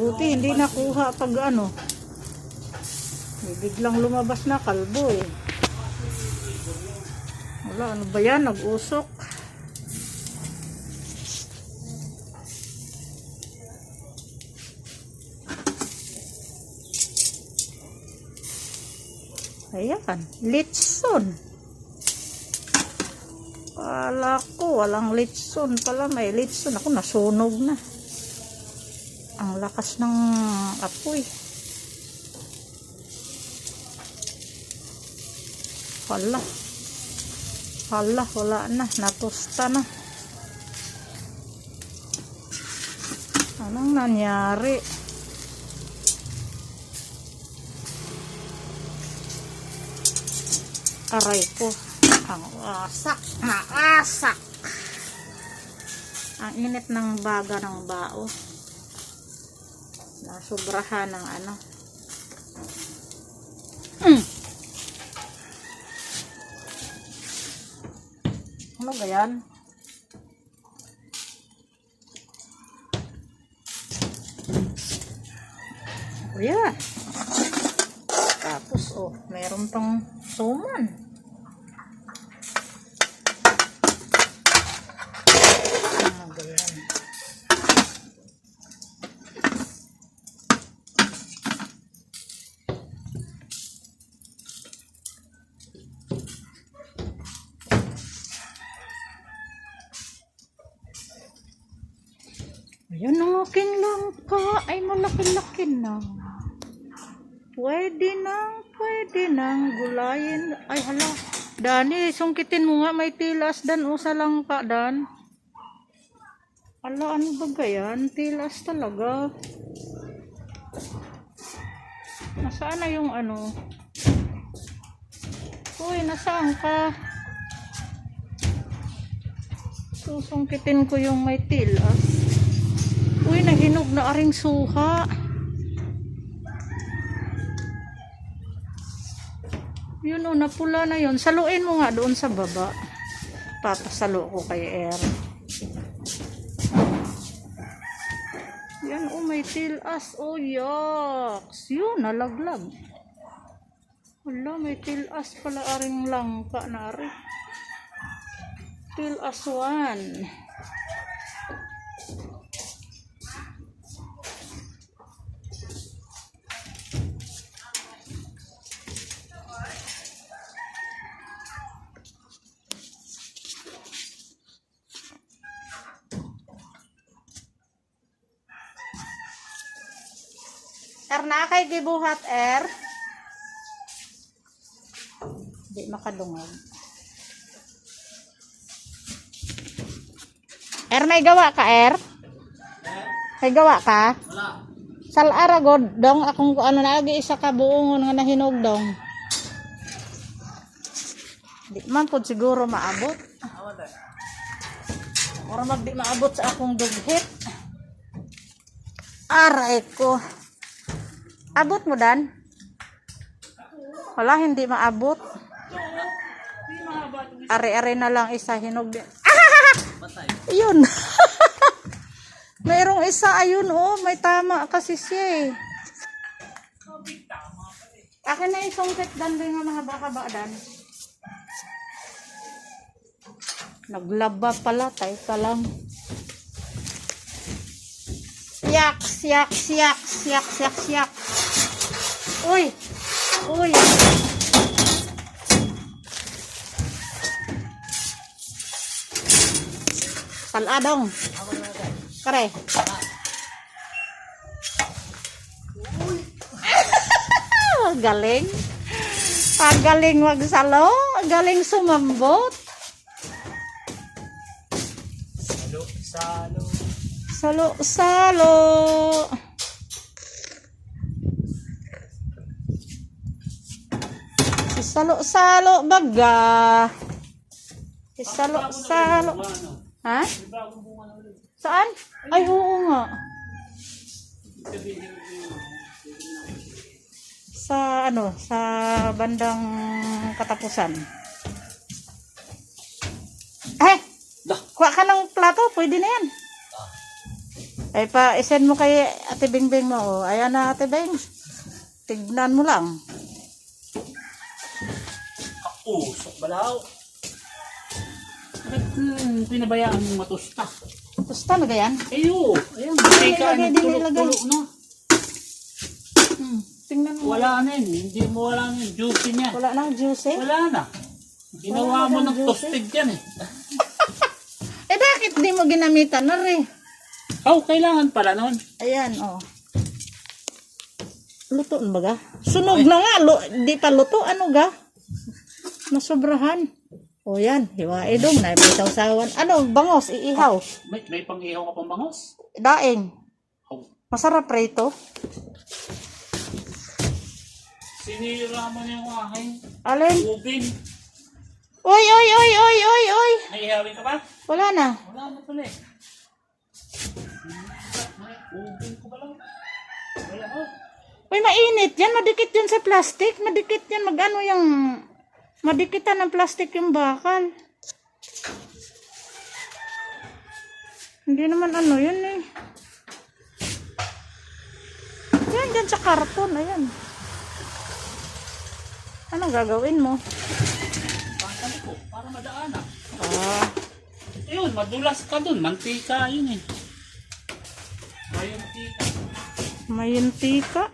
Buti hindi nakuha pag ano. Biglang lumabas na kalbo eh. Wala, ano ba yan? Nag-usok. Ayan, litson. Kala ko, walang litson pala. May litson. Ako, nasunog na. Ang lakas ng apoy. Hala. Hala, wala na. Natusta na. Anong nangyari? Aray ko. Ang wasak. Naasak. Ang init ng baga ng bao. Nasubrahan ng ano. Mm. Ano ba yan? O yan. Tapos, oh, meron pang suman. Ano ba yan? Ayan ang aking langka. Ay, malaki-laki na. Pwede nang, pwede nang gulayin. Ay, hala. Dani, sungkitin mo nga. May tilas dan o sa langka, Dan. Ala, ano ba gayan? Tilas talaga. Nasaan na yung ano? Uy, nasaan ka? Susungkitin ko yung may tilas. Uy, nahinog na aring suha. Yun o, napula na yun. Saluin mo nga doon sa baba. Papasalo ko kay Air. Yan o, may tilas. O, yaks. Yun, nalaglag. Wala, may tilas pala aring langka na ari. Tilas one. Er na kay gibuhat er. Di makadungog. Er may gawa ka er? May gawa ka? Wala. Sal aragod dong akong ano na agi isa ka buongon nga nahinog dong. Di man pud siguro maabot. Ora mag di maabot sa akong dughit. Aray ko. Abot mo dan? Wala, hindi maabot. Ari-ari na lang isa hinog din. Patay. Ayun. Mayroong isa ayun oh, may tama kasi siya eh. Akin na yung sungkit dan din nga mahaba-haba dan. Naglaba pala, tay ka lang. Yak, siyak, siyak, siyak, siyak, siyak. Uy! Uy! Saladong. Kare. galing. Pagaling magsalo, galing sumambot. Salo. Salo. Salo, salo. Si salo, salo, baga. Si salo, salo. Ano? Ha? Saan? Ay, oo nga. Sa ano, sa bandang katapusan. Eh, kuha ka ng plato, pwede na yan. Ay pa, isend mo kay Ate Bingbing mo. Oh. Ayan na Ate Bing. Tignan mo lang. Usok balaw. Bakit hmm, pinabayaan mong matusta? Gusto na yan? Ayo, ayan, hindi ka ilagay, ang di ilagay. tulo-tulo na. Hmm. Tingnan mo. Wala na yun, hindi mo wala na yung juicy niya. Wala nang juice eh. Wala na. Ginawa Wala mo na ng juicy. toasted yan eh. Eh bakit di mo ginamitan na rin? Oh, kailangan pala nun. Ayan, oh. Luto na ba ga? Sunog na nga. Lu- di pa luto. Ano ga? Nasobrahan. O yan. Hiwain dong. Naipitaw-sawan. Ano? Bangos. Iihaw. May, may pang-ihaw ka pang bangos? Daing. Oh, Masarap rito. sinira mo yung aking Alin? ubin. Oy, oy, oy, oy, oy, oy. Naihawin ka ba? Wala na. Wala na pala eh. Ubin ko ba lang? Wala oh. Uy, mainit yan. Madikit yan sa plastic. Madikit yan. Mag-ano yung... Madikitan ng plastic yung bakal. Hindi naman ano yun eh. Yan, dyan sa karton. Ayan. Anong gagawin mo? Pantali ko, para madaanan. Ah, Ayun, madulas ka dun. Mantika yun eh. Ayun, tika. mayuntika.